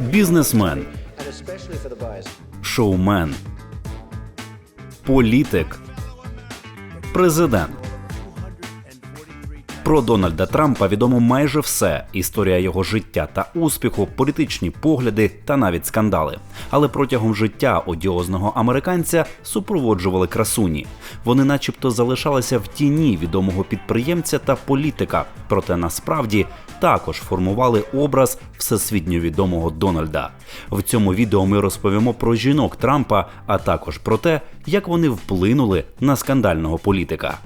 бізнесмен, шоумен, політик, президент. Про Дональда Трампа відомо майже все: історія його життя та успіху, політичні погляди та навіть скандали. Але протягом життя одіозного американця супроводжували красуні. Вони, начебто, залишалися в тіні відомого підприємця та політика, проте насправді також формували образ всесвітньо відомого Дональда. В цьому відео ми розповімо про жінок Трампа, а також про те, як вони вплинули на скандального політика.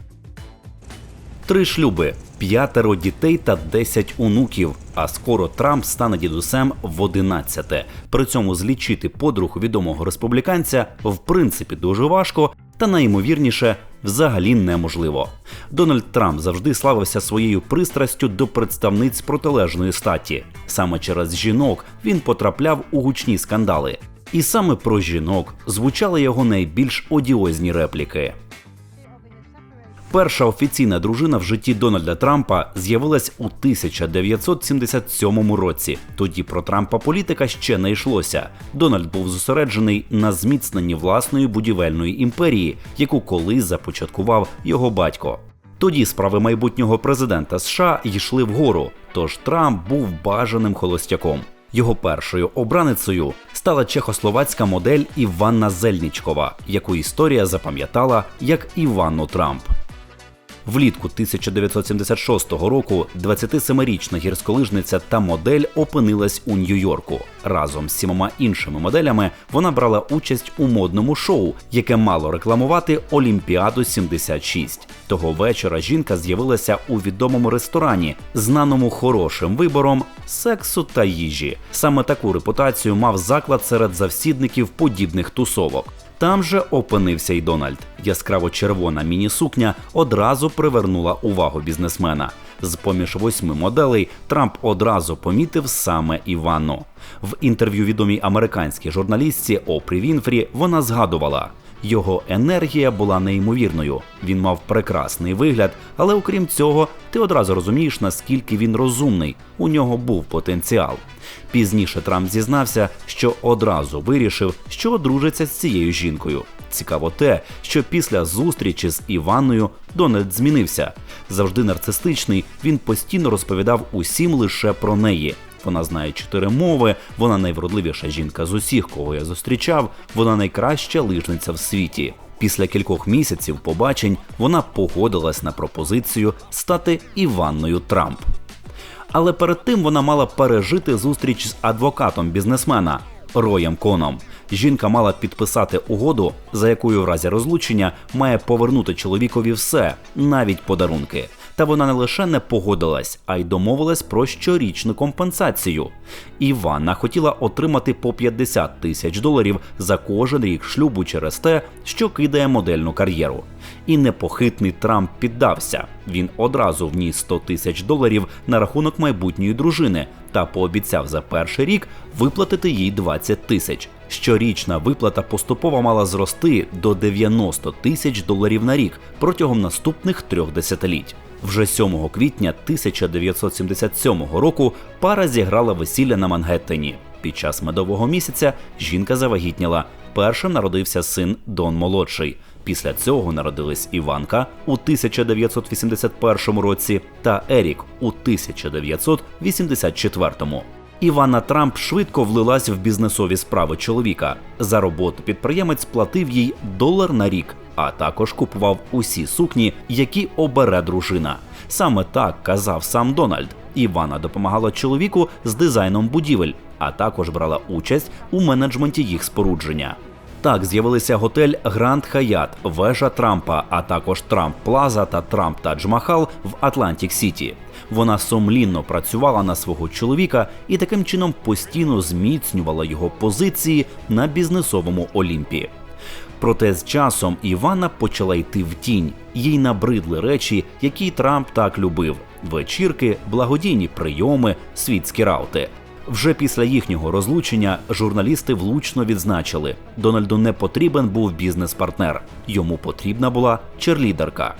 Три шлюби, п'ятеро дітей та 10 онуків. А скоро Трамп стане дідусем в 11. При цьому злічити подруг відомого республіканця в принципі дуже важко, та найімовірніше взагалі неможливо. Дональд Трамп завжди славився своєю пристрастю до представниць протилежної статі. Саме через жінок він потрапляв у гучні скандали. І саме про жінок звучали його найбільш одіозні репліки. Перша офіційна дружина в житті Дональда Трампа з'явилась у 1977 році. Тоді про Трампа політика ще не йшлося. Дональд був зосереджений на зміцненні власної будівельної імперії, яку колись започаткував його батько. Тоді справи майбутнього президента США йшли вгору, тож Трамп був бажаним холостяком. Його першою обраницею стала чехословацька модель Іванна Зельнічкова, яку історія запам'ятала як Іванну Трамп. Влітку 1976 року 27-річна гірськолижниця та модель опинилась у Нью-Йорку. Разом з сімома іншими моделями вона брала участь у модному шоу, яке мало рекламувати Олімпіаду 76. Того вечора жінка з'явилася у відомому ресторані, знаному хорошим вибором сексу та їжі. Саме таку репутацію мав заклад серед завсідників подібних тусовок. Там же опинився й Дональд. Яскраво червона міні-сукня одразу привернула увагу бізнесмена. З поміж восьми моделей Трамп одразу помітив саме Іванну. В інтерв'ю відомій американській журналістці Опрі Вінфрі вона згадувала. Його енергія була неймовірною. Він мав прекрасний вигляд, але окрім цього, ти одразу розумієш, наскільки він розумний. У нього був потенціал. Пізніше Трамп зізнався, що одразу вирішив, що одружиться з цією жінкою. Цікаво те, що після зустрічі з Іванною Дональд змінився. Завжди нарцистичний, він постійно розповідав усім лише про неї. Вона знає чотири мови, вона найвродливіша жінка з усіх, кого я зустрічав, вона найкраща лижниця в світі. Після кількох місяців побачень вона погодилась на пропозицію стати Іванною Трамп. Але перед тим вона мала пережити зустріч з адвокатом бізнесмена Роєм Коном. Жінка мала підписати угоду, за якою в разі розлучення має повернути чоловікові все, навіть подарунки. Та вона не лише не погодилась, а й домовилась про щорічну компенсацію. Іванна хотіла отримати по 50 тисяч доларів за кожен рік шлюбу через те, що кидає модельну кар'єру. І непохитний Трамп піддався. Він одразу вніс 100 тисяч доларів на рахунок майбутньої дружини та пообіцяв за перший рік виплатити їй 20 тисяч. Щорічна виплата поступово мала зрости до 90 тисяч доларів на рік протягом наступних трьох десятиліть. Вже 7 квітня 1977 року пара зіграла весілля на Мангеттені. Під час медового місяця жінка завагітніла. Першим народився син Дон Молодший. Після цього народились Іванка у 1981 році та Ерік у 1984. Іванна Трамп швидко влилась в бізнесові справи чоловіка. За роботу підприємець платив їй долар на рік, а також купував усі сукні, які обере дружина. Саме так казав сам Дональд. Івана допомагала чоловіку з дизайном будівель, а також брала участь у менеджменті їх спорудження. Так з'явилися готель Гранд Хаят, вежа Трампа, а також Трамп Плаза та Трамп Тадж Махал в Атлантик Сіті. Вона сумлінно працювала на свого чоловіка і таким чином постійно зміцнювала його позиції на бізнесовому Олімпі. Проте з часом Івана почала йти в тінь. Їй набридли речі, які Трамп так любив: вечірки, благодійні прийоми, світські раути. Вже після їхнього розлучення журналісти влучно відзначили: Дональду не потрібен був бізнес-партнер, йому потрібна була черлідерка.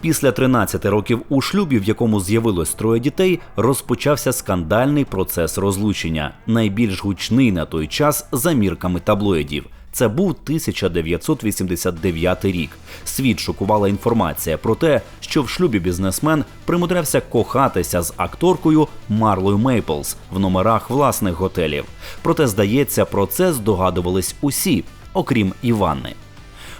Після 13 років у шлюбі, в якому з'явилось троє дітей, розпочався скандальний процес розлучення, найбільш гучний на той час за мірками таблоїдів. Це був 1989 рік. Світ шокувала інформація про те, що в шлюбі бізнесмен примудрявся кохатися з акторкою Марлою Мейплс в номерах власних готелів. Проте, здається, про це здогадувались усі, окрім Іванни.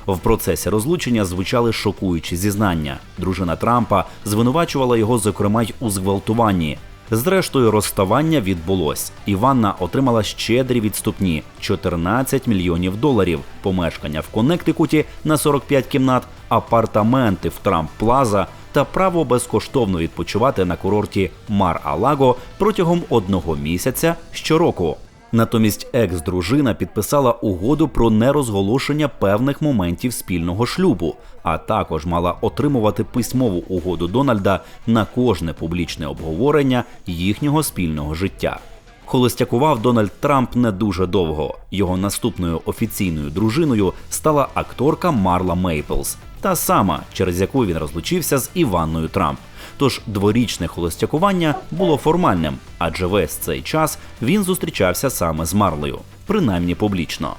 В процесі розлучення звучали шокуючі зізнання. Дружина Трампа звинувачувала його, зокрема, й у зґвалтуванні. Зрештою, розставання відбулось. Іванна отримала щедрі відступні 14 мільйонів доларів, помешкання в Коннектикуті на 45 кімнат, апартаменти в Трамп Плаза та право безкоштовно відпочивати на курорті Мар-Алаго протягом одного місяця щороку. Натомість екс-дружина підписала угоду про нерозголошення певних моментів спільного шлюбу, а також мала отримувати письмову угоду Дональда на кожне публічне обговорення їхнього спільного життя. Холостякував Дональд Трамп не дуже довго. Його наступною офіційною дружиною стала акторка Марла Мейплс, та сама, через яку він розлучився з Іванною Трамп. Тож дворічне холостякування було формальним, адже весь цей час він зустрічався саме з Марлею, принаймні публічно.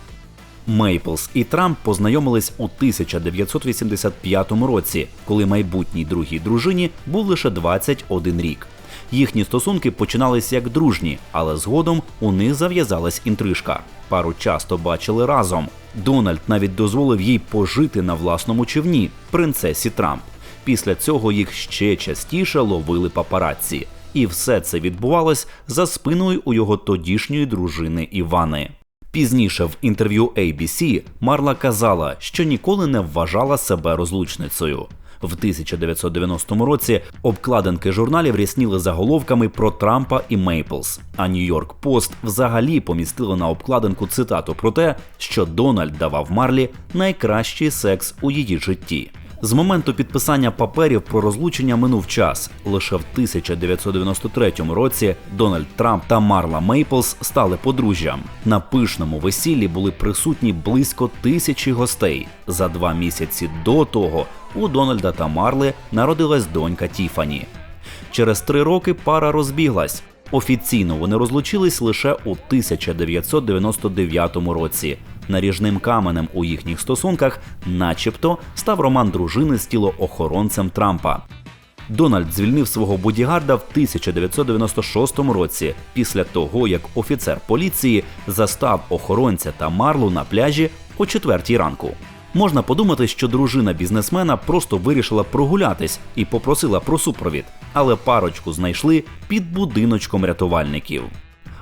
Мейплс і Трамп познайомились у 1985 році, коли майбутній другій дружині був лише 21 рік. Їхні стосунки починались як дружні, але згодом у них зав'язалась інтрижка. Пару часто бачили разом. Дональд навіть дозволив їй пожити на власному човні принцесі Трамп. Після цього їх ще частіше ловили папараці. І все це відбувалось за спиною у його тодішньої дружини Івани. Пізніше в інтерв'ю ABC Марла казала, що ніколи не вважала себе розлучницею. В 1990 році обкладинки журналів рісніли заголовками про Трампа і Мейплс. А Нью-Йорк Пост взагалі помістили на обкладинку цитату про те, що Дональд давав Марлі найкращий секс у її житті. З моменту підписання паперів про розлучення минув час. Лише в 1993 році Дональд Трамп та Марла Мейплс стали подружжям. На пишному весіллі були присутні близько тисячі гостей. За два місяці до того у Дональда та Марли народилась донька Тіфані. Через три роки пара розбіглась. Офіційно вони розлучились лише у 1999 році. Наріжним каменем у їхніх стосунках, начебто, став роман дружини з тілоохоронцем Трампа. Дональд звільнив свого бодігарда в 1996 році, після того як офіцер поліції застав охоронця та Марлу на пляжі о четвертій ранку. Можна подумати, що дружина бізнесмена просто вирішила прогулятись і попросила про супровід, але парочку знайшли під будиночком рятувальників.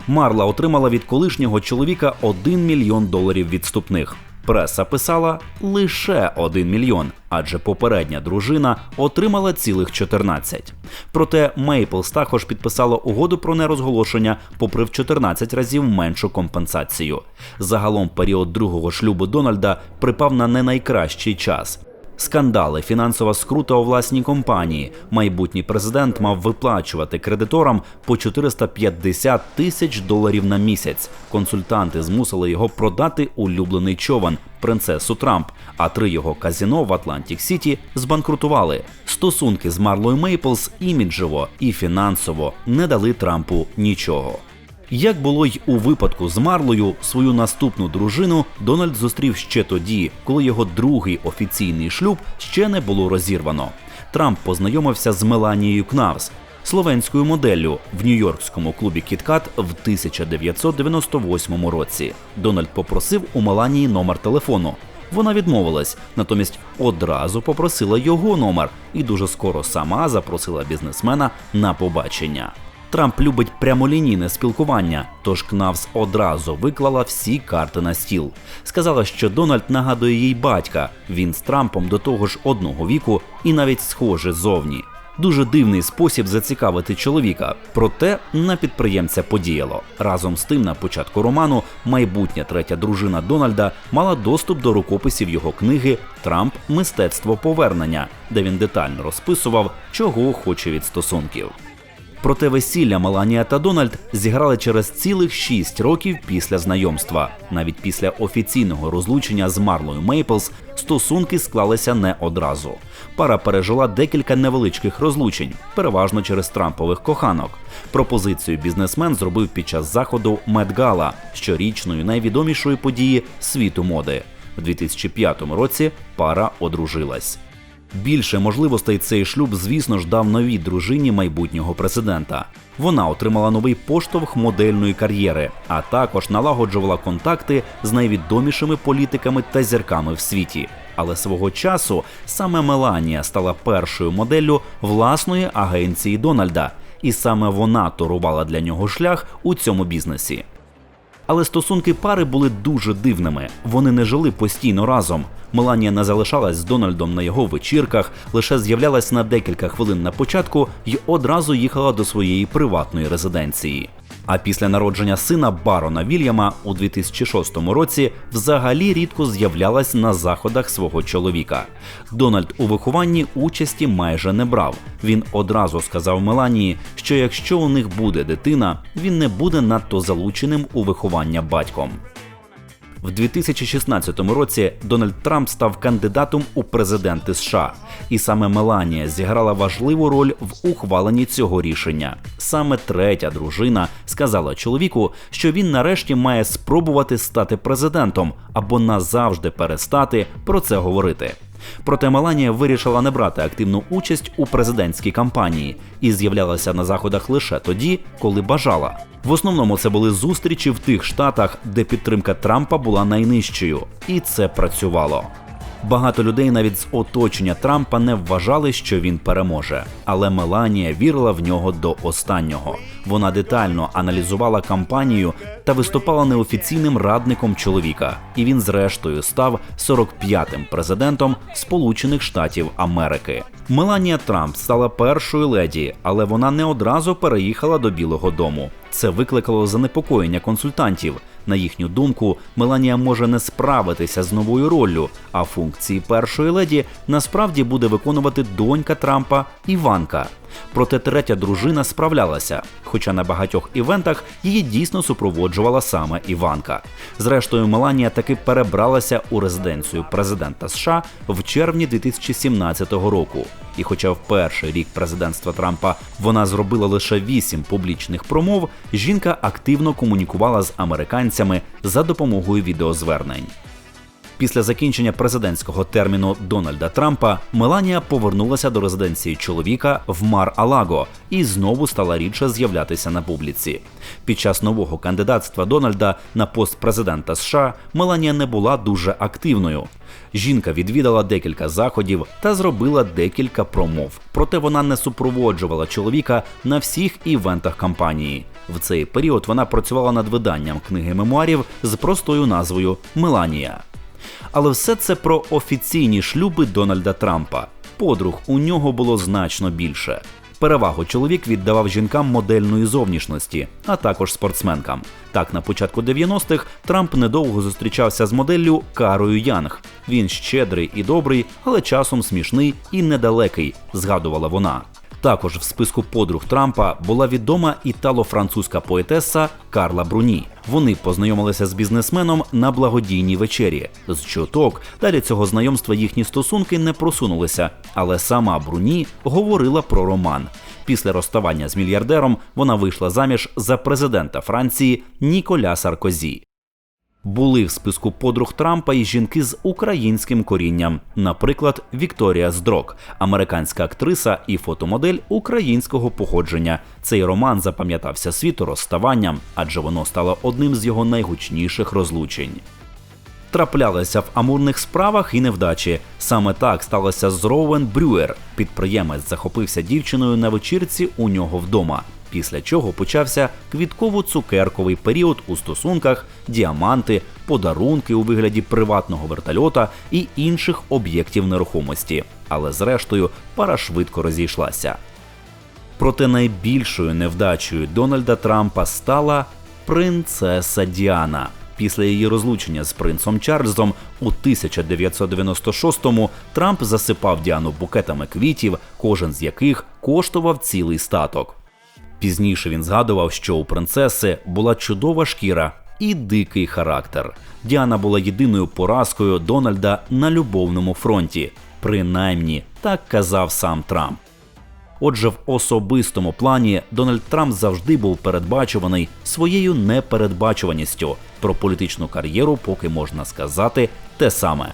Марла отримала від колишнього чоловіка 1 мільйон доларів відступних. Преса писала лише 1 мільйон, адже попередня дружина отримала цілих 14. Проте Мейплс також підписала угоду про нерозголошення, попри в 14 разів меншу компенсацію. Загалом період другого шлюбу Дональда припав на не найкращий час. Скандали, фінансова скрута у власній компанії. Майбутній президент мав виплачувати кредиторам по 450 тисяч доларів на місяць. Консультанти змусили його продати улюблений човен принцесу Трамп. А три його казіно в Атлантік Сіті збанкрутували. Стосунки з Марлою Мейплс іміджево і фінансово не дали Трампу нічого. Як було й у випадку з Марлою, свою наступну дружину Дональд зустрів ще тоді, коли його другий офіційний шлюб ще не було розірвано. Трамп познайомився з Меланією Кнавс, словенською моделлю в нью-йоркському клубі Кіткат в 1998 році. Дональд попросив у Меланії номер телефону. Вона відмовилась, натомість одразу попросила його номер і дуже скоро сама запросила бізнесмена на побачення. Трамп любить прямолінійне спілкування, тож Кнавс одразу виклала всі карти на стіл. Сказала, що Дональд нагадує їй батька. Він з Трампом до того ж одного віку і навіть схоже зовні. Дуже дивний спосіб зацікавити чоловіка, проте на підприємця подіяло. Разом з тим, на початку роману, майбутня третя дружина Дональда мала доступ до рукописів його книги Трамп Мистецтво повернення, де він детально розписував, чого хоче від стосунків. Проте весілля Меланія та Дональд зіграли через цілих шість років після знайомства. Навіть після офіційного розлучення з Марлою Мейплс стосунки склалися не одразу. Пара пережила декілька невеличких розлучень, переважно через трампових коханок. Пропозицію бізнесмен зробив під час заходу Медгала, щорічної найвідомішої події світу моди. У 2005 році пара одружилась. Більше можливостей цей шлюб, звісно ж, дав новій дружині майбутнього президента. Вона отримала новий поштовх модельної кар'єри, а також налагоджувала контакти з найвідомішими політиками та зірками в світі. Але свого часу саме Меланія стала першою моделлю власної агенції Дональда, і саме вона торувала для нього шлях у цьому бізнесі. Але стосунки пари були дуже дивними. Вони не жили постійно разом. Меланія не залишалась з Дональдом на його вечірках, лише з'являлась на декілька хвилин на початку і одразу їхала до своєї приватної резиденції. А після народження сина Барона Вільяма у 2006 році взагалі рідко з'являлась на заходах свого чоловіка. Дональд у вихованні участі майже не брав. Він одразу сказав Меланії, що якщо у них буде дитина, він не буде надто залученим у виховання батьком. В 2016 році Дональд Трамп став кандидатом у президенти США, і саме Меланія зіграла важливу роль в ухваленні цього рішення. Саме третя дружина сказала чоловіку, що він нарешті має спробувати стати президентом або назавжди перестати про це говорити. Проте Меланія вирішила не брати активну участь у президентській кампанії і з'являлася на заходах лише тоді, коли бажала. В основному це були зустрічі в тих штатах, де підтримка Трампа була найнижчою, і це працювало. Багато людей навіть з оточення Трампа не вважали, що він переможе. Але Меланія вірила в нього до останнього. Вона детально аналізувала кампанію та виступала неофіційним радником чоловіка. І він, зрештою, став 45-м президентом Сполучених Штатів Америки. Меланія Трамп стала першою леді, але вона не одразу переїхала до Білого Дому. Це викликало занепокоєння консультантів. На їхню думку, Меланія може не справитися з новою роллю, а функції першої леді насправді буде виконувати донька Трампа Іванка. Проте третя дружина справлялася, хоча на багатьох івентах її дійсно супроводжувала саме Іванка. Зрештою, Меланія таки перебралася у резиденцію президента США в червні 2017 року. І, хоча в перший рік президентства Трампа вона зробила лише вісім публічних промов, жінка активно комунікувала з американцями за допомогою відеозвернень. Після закінчення президентського терміну Дональда Трампа Меланія повернулася до резиденції чоловіка в Мар-Алаго і знову стала рідше з'являтися на публіці. Під час нового кандидатства Дональда на пост президента США Меланія не була дуже активною. Жінка відвідала декілька заходів та зробила декілька промов. Проте вона не супроводжувала чоловіка на всіх івентах кампанії. В цей період вона працювала над виданням книги мемуарів з простою назвою Меланія. Але все це про офіційні шлюби Дональда Трампа. Подруг у нього було значно більше. Перевагу чоловік віддавав жінкам модельної зовнішності, а також спортсменкам. Так, на початку 90-х Трамп недовго зустрічався з моделлю Карою Янг. Він щедрий і добрий, але часом смішний і недалекий, згадувала вона. Також в списку подруг Трампа була відома італо-французька поетеса Карла Бруні. Вони познайомилися з бізнесменом на благодійній вечері. З чуток далі цього знайомства їхні стосунки не просунулися, але сама Бруні говорила про роман. Після розставання з мільярдером вона вийшла заміж за президента Франції Ніколя Саркозі. Були в списку подруг Трампа і жінки з українським корінням, наприклад, Вікторія Здрок, американська актриса і фотомодель українського походження. Цей роман запам'ятався світу розставанням, адже воно стало одним з його найгучніших розлучень. Траплялися в амурних справах і невдачі. Саме так сталося з Роуен Брюер. Підприємець захопився дівчиною на вечірці у нього вдома після чого почався квітково-цукерковий період у стосунках, діаманти, подарунки у вигляді приватного вертольота і інших об'єктів нерухомості. Але зрештою пара швидко розійшлася. Проте найбільшою невдачею Дональда Трампа стала принцеса Діана. Після її розлучення з принцом Чарльзом у 1996-му Трамп засипав Діану букетами квітів, кожен з яких коштував цілий статок. Пізніше він згадував, що у принцеси була чудова шкіра і дикий характер. Діана була єдиною поразкою Дональда на любовному фронті. Принаймні, так казав сам Трамп. Отже, в особистому плані Дональд Трамп завжди був передбачуваний своєю непередбачуваністю. Про політичну кар'єру поки можна сказати те саме.